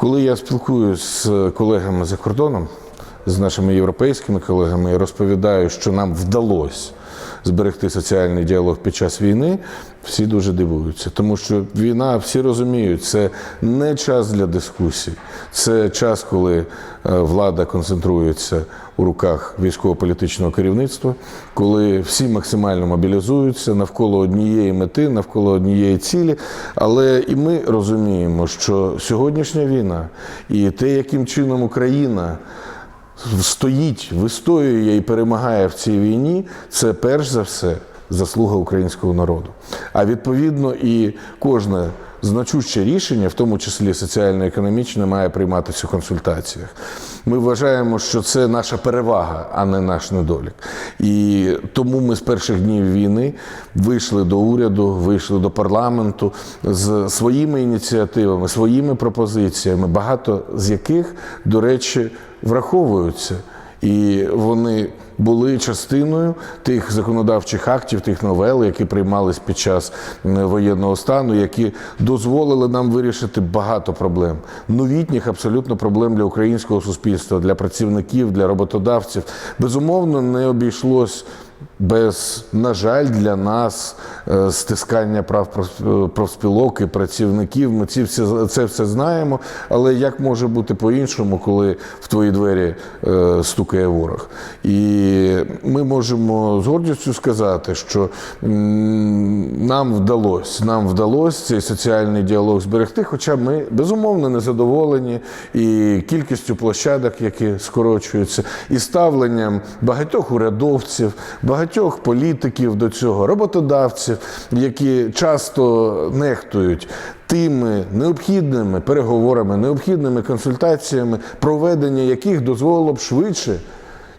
Коли я спілкуюся з колегами за кордоном, з нашими європейськими колегами, і розповідаю, що нам вдалося зберегти соціальний діалог під час війни, всі дуже дивуються. Тому що війна, всі розуміють, це не час для дискусій, це час, коли е, влада концентрується у руках військово-політичного керівництва, коли всі максимально мобілізуються навколо однієї мети, навколо однієї цілі. Але і ми розуміємо, що сьогоднішня війна і те, яким чином Україна стоїть, вистоює і перемагає в цій війні, це перш за все заслуга українського народу. А відповідно і кожне значуще рішення, в тому числі соціально-економічне, має прийматися у консультаціях. Ми вважаємо, що це наша перевага, а не наш недолік. І тому ми з перших днів війни вийшли до уряду, вийшли до парламенту з своїми ініціативами, своїми пропозиціями, багато з яких, до речі, враховуються. І вони були частиною тих законодавчих актів, тих новел, які приймались під час воєнного стану, які дозволили нам вирішити багато проблем, новітніх абсолютно проблем для українського суспільства, для працівників, для роботодавців. Безумовно, не обійшлось. Без, на жаль, для нас е, стискання прав проф- профспілок і працівників. Ми ці всі це все знаємо. Але як може бути по-іншому, коли в твої двері е, стукає ворог? І ми можемо з гордістю сказати, що нам вдалося, нам вдалося цей соціальний діалог зберегти. Хоча ми безумовно не задоволені і кількістю площадок, які скорочуються, і ставленням багатьох урядовців, багатьох політиків до цього, роботодавців, які часто нехтують. Тими необхідними переговорами, необхідними консультаціями, проведення яких дозволило б швидше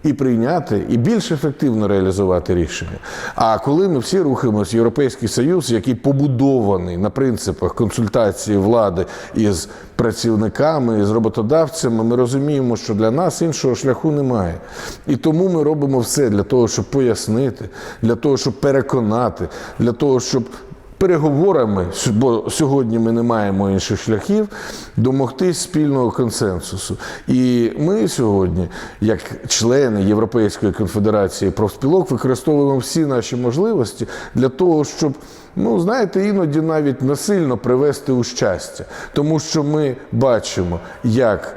і прийняти, і більш ефективно реалізувати рішення. А коли ми всі рухаємося в Європейський Союз, який побудований на принципах консультації влади із працівниками, із роботодавцями, ми розуміємо, що для нас іншого шляху немає. І тому ми робимо все для того, щоб пояснити, для того, щоб переконати, для того, щоб переговорами, бо сьогодні ми не маємо інших шляхів, домогтись спільного консенсусу. І ми сьогодні, як члени Європейської конфедерації профспілок, використовуємо всі наші можливості для того, щоб. Ну, знаєте, іноді навіть насильно привести у щастя, тому що ми бачимо, як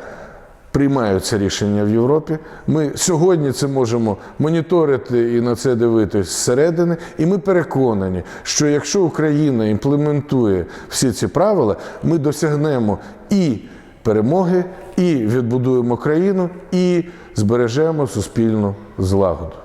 приймаються рішення в Європі. Ми сьогодні це можемо моніторити і на це дивитись зсередини. І ми переконані, що якщо Україна імплементує всі ці правила, ми досягнемо і перемоги, і відбудуємо країну, і збережемо суспільну злагоду.